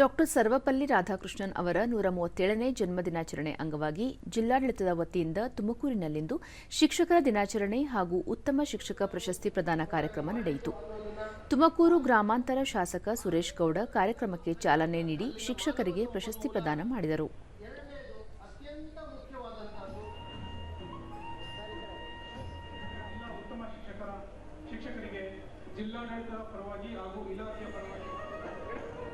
Doctor Sarvepalli Radhakrishnan ಅವರ ನೂರ ಮೂವತ್ತೇಳನೇ ಜನ್ಮದಿನಾಚರಣೆ ಅಂಗವಾಗಿ ಜಿಲ್ಲಾಡಳಿತದ ವತಿಯಿಂದ ತುಮಕೂರಿನಲ್ಲಿಂದು ಶಿಕ್ಷಕರ ದಿನಾಚರಣೆ ಹಾಗೂ ಉತ್ತಮ ಶಿಕ್ಷಕ ಪ್ರಶಸ್ತಿ ಪ್ರದಾನ ಕಾರ್ಯಕ್ರಮ ನಡೆಯಿತು. ತುಮಕೂರು ಗ್ರಾಮಾಂತರ ಶಾಸಕ ಸುರೇಶ್ ಗೌಡ ಕಾರ್ಯಕ್ರಮಕ್ಕೆ ಚಾಲನೆ ನೀಡಿ ಶಿಕ್ಷಕರಿಗೆ ಪ್ರಶಸ್ತಿ ಪ್ರದಾನ ಮಾಡಿದರು. ಜಿಲ್ಲಾಡಳಿತ ಪರವಾಗಿ ಹಾಗೂ ಇಲಾಖೆಯ ಪರವಾಗಿ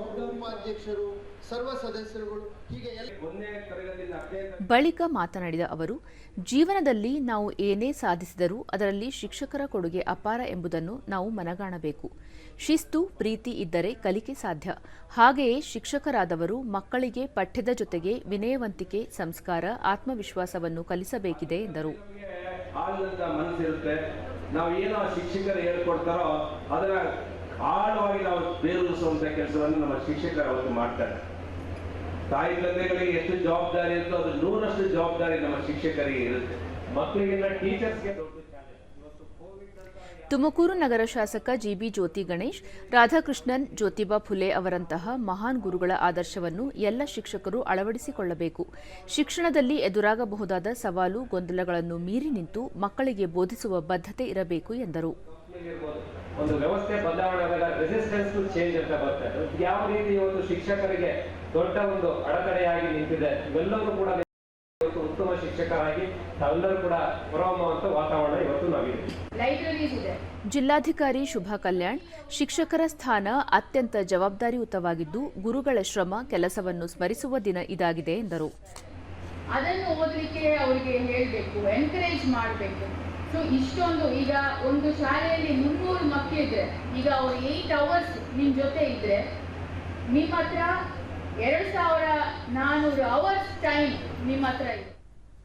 ಉಪಾಧ್ಯಕ್ಷರು ಸರ್ವ ಸದಸ್ಯರುಗಳು ಹೀಗೆ ಬಳಿಕ ಮಾತನಾಡಿದ ಅವರು ಜೀವನದಲ್ಲಿ ನಾವು ಏನೇ ಸಾಧಿಸಿದರೂ ಅದರಲ್ಲಿ ಶಿಕ್ಷಕರ ಕೊಡುಗೆ ಅಪಾರ ಎಂಬುದನ್ನು ನಾವು ಮನಗಾಣಬೇಕು. ಶಿಸ್ತು ಪ್ರೀತಿ ಇದ್ದರೆ ಕಲಿಕೆ ಸಾಧ್ಯ. ಹಾಗೆಯೇ ಶಿಕ್ಷಕರಾದವರು ಮಕ್ಕಳಿಗೆ ಪಠ್ಯದ ಜೊತೆಗೆ ವಿನಯವಂತಿಕೆ ಸಂಸ್ಕಾರ ಆತ್ಮವಿಶ್ವಾಸವನ್ನು ಕಲಿಸಬೇಕಿದೆ ಎಂದರು. ನಾವು ಏನೋ ಶಿಕ್ಷಕರು ಹೇಳ್ಕೊಡ್ತಾರೋ ಅದನ್ನ ಆಳವಾಗಿ ನಾವು ಬೇರೂರಿಸುವಂತ ಕೆಲಸವನ್ನು ನಮ್ಮ ಶಿಕ್ಷಕರು ಅವತ್ತು ಮಾಡ್ತಾರೆ. ತಾಯಿ ತಂದೆಗಳಿಗೆ ಎಷ್ಟು ಜವಾಬ್ದಾರಿ ಇರುತ್ತೋ ಅದು ನೂರಷ್ಟು ಜವಾಬ್ದಾರಿ ನಮ್ಮ ಶಿಕ್ಷಕರಿಗೆ ಇರುತ್ತೆ. ಮಕ್ಕಳಿಗೆಲ್ಲ ಟೀಚರ್ಸ್ಗೆ ತುಮಕೂರು ನಗರ ಶಾಸಕ ಜಿಬಿ ಜ್ಯೋತಿ ಗಣೇಶ್ ರಾಧಾಕೃಷ್ಣನ್ ಜ್ಯೋತಿಬಾ ಫುಲೆ ಅವರಂತಹ ಮಹಾನ್ ಗುರುಗಳ ಆದರ್ಶವನ್ನು ಎಲ್ಲ ಶಿಕ್ಷಕರು ಅಳವಡಿಸಿಕೊಳ್ಳಬೇಕು. ಶಿಕ್ಷಣದಲ್ಲಿ ಎದುರಾಗಬಹುದಾದ ಸವಾಲು ಗೊಂದಲಗಳನ್ನು ಮೀರಿ ನಿಂತು ಮಕ್ಕಳಿಗೆ ಬೋಧಿಸುವ ಬದ್ಧತೆ ಇರಬೇಕು ಎಂದರು. ಒಂದು ವ್ಯವಸ್ಥೆ ಬದಲಾವಣೆ ಆದಾಗ ರೆಸಿಸ್ಟೆನ್ಸ್ ಟು ಚೇಂಜ್ ಅಂತ ಬರ್ತಾ ಅದು ಯಾವ ರೀತಿ ಒಂದು ಶಿಕ್ಷಕರಿಗೆ ದೊಡ್ಡ ಒಂದು ಅಡೆತಡೆಯಾಗಿ ನಿಂತಿದೆ ಇವೆಲ್ಲರೂ ಕೂಡ ಉತ್ತಮ ಶಿಕ್ಷಕರಾಗಿ ತಾವೆಲ್ಲರೂ ಕೂಡ ಹೊರಹೊಮ್ಮುವಂತ ವಾತಾವರಣ ಇವತ್ತು ನಾವಿದೆ. ಲೈಬ್ರರೀಸ್ ಇದೆ. ಜಿಲ್ಲಾಧಿಕಾರಿ ಶುಭಾ ಕಲ್ಯಾಣ್ ಶಿಕ್ಷಕರ ಸ್ಥಾನ ಅತ್ಯಂತ ಜವಾಬ್ದಾರಿಯುತವಾಗಿದ್ದು ಗುರುಗಳ ಶ್ರಮ ಕೆಲಸವನ್ನು ಸ್ಮರಿಸುವ ದಿನ ಇದಾಗಿದೆ ಎಂದರು. ಅದನ್ನು ಓದಲಿಕ್ಕೆ ಅವರಿಗೆ ಹೇಳಬೇಕು ಎನ್ಕರೇಜ್ ಮಾಡಬೇಕು. ಸೊ ಇಷ್ಟೊಂದು ಈಗ ಒಂದು ಶಾಲೆಯಲ್ಲಿ ಮುನ್ನೂರು ಮಕ್ಕಳಿದ್ರೆ ಈಗ ಅವ್ರು ಏಯ್ಟ್ ಅವರ್ಸ್ ನಿಮ್ಮ ಜೊತೆ ಇದ್ರೆ ನಿಮ್ಮ ಹತ್ರ ಎರಡು ಸಾವಿರ ನಾನ್ನೂರು ಅವರ್ಸ್ ಟೈಮ್ ನಿಮ್ಮ ಹತ್ರ ಇದೆ.